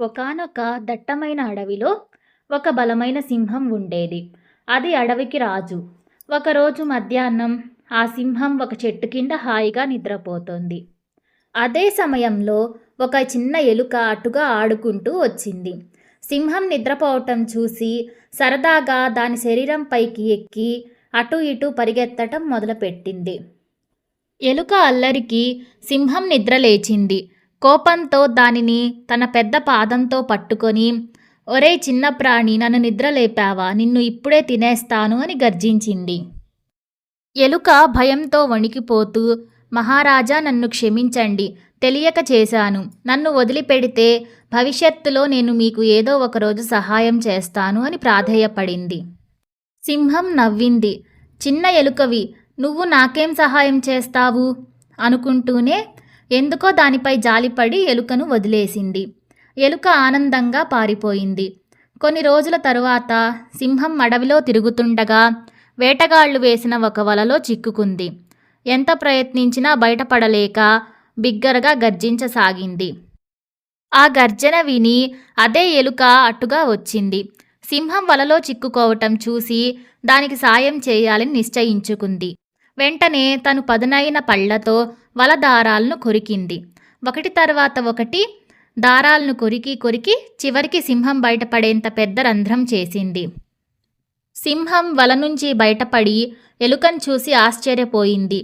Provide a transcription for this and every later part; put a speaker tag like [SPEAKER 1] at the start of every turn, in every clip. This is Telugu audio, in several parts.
[SPEAKER 1] ఒకానొక దట్టమైన అడవిలో ఒక బలమైన సింహం ఉండేది. అది అడవికి రాజు. ఒకరోజు మధ్యాహ్నం ఆ సింహం ఒక చెట్టు కింద హాయిగా నిద్రపోతోంది. అదే సమయంలో ఒక చిన్న ఎలుక అటుగా ఆడుకుంటూ వచ్చింది. సింహం నిద్రపోవటం చూసి సరదాగా దాని శరీరం పైకి ఎక్కి అటు ఇటు పరిగెత్తటం మొదలుపెట్టింది. ఎలుక అల్లరికి సింహం నిద్ర లేచింది కోపంతో దానిని తన పెద్ద పాదంతో పట్టుకొని ఒరే చిన్న ప్రాణి నన్ను నిద్ర లేపావా నిన్ను ఇప్పుడే తినేస్తాను అని గర్జించింది. ఎలుక భయంతో వణికిపోతూ మహారాజా నన్ను క్షమించండి. తెలియక చేశాను. నన్ను వదిలిపెడితే భవిష్యత్తులో నేను మీకు ఏదో ఒకరోజు సహాయం చేస్తాను అని ప్రాధేయపడింది. సింహం నవ్వింది. చిన్న ఎలుకవి నువ్వు నాకేం సహాయం చేస్తావు అనుకుంటూనే ఎందుకో దానిపై జాలిపడి ఎలుకను వదిలేసింది. ఎలుక ఆనందంగా పారిపోయింది. కొన్ని రోజుల తరువాత సింహం అడవిలో తిరుగుతుండగా వేటగాళ్ళు వేసిన ఒక వలలో చిక్కుకుంది. ఎంత ప్రయత్నించినా బయటపడలేక బిగ్గరగా గర్జించసాగింది. ఆ గర్జన విని అదే ఎలుక అట్టుగా వచ్చింది. సింహం వలలో చిక్కుకోవటం చూసి దానికి సాయం చేయాలని నిశ్చయించుకుంది. వెంటనే తను పదునైన పళ్ళతో వల దారాలను కొరికింది. ఒకటి తర్వాత ఒకటి దారాలను కొరికి కొరికి చివరికి సింహం బయటపడేంత పెద్ద రంధ్రం చేసింది. సింహం వల నుంచి బయటపడి ఎలుకను చూసి ఆశ్చర్యపోయింది.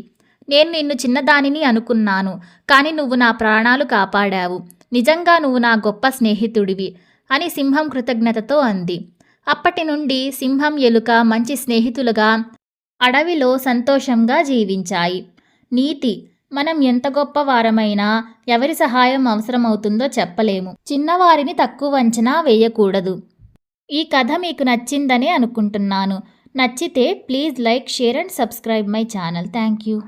[SPEAKER 1] నేను నిన్ను చిన్నదానిని అనుకున్నాను కానీ నువ్వు నా ప్రాణాలు కాపాడావు. నిజంగా నువ్వు నా గొప్ప స్నేహితుడివి అని సింహం కృతజ్ఞతతో అంది. అప్పటి నుండి సింహం ఎలుక మంచి స్నేహితులుగా అడవిలో సంతోషంగా జీవించాయి. నీతి మనం ఎంత గొప్ప వారమైనా ఎవరి సహాయం అవసరమవుతుందో చెప్పలేము. చిన్నవారిని తక్కువ అంచనా వేయకూడదు. ఈ కథ మీకు నచ్చిందనే అనుకుంటున్నాను. నచ్చితే please like share and subscribe my channel. Thank you.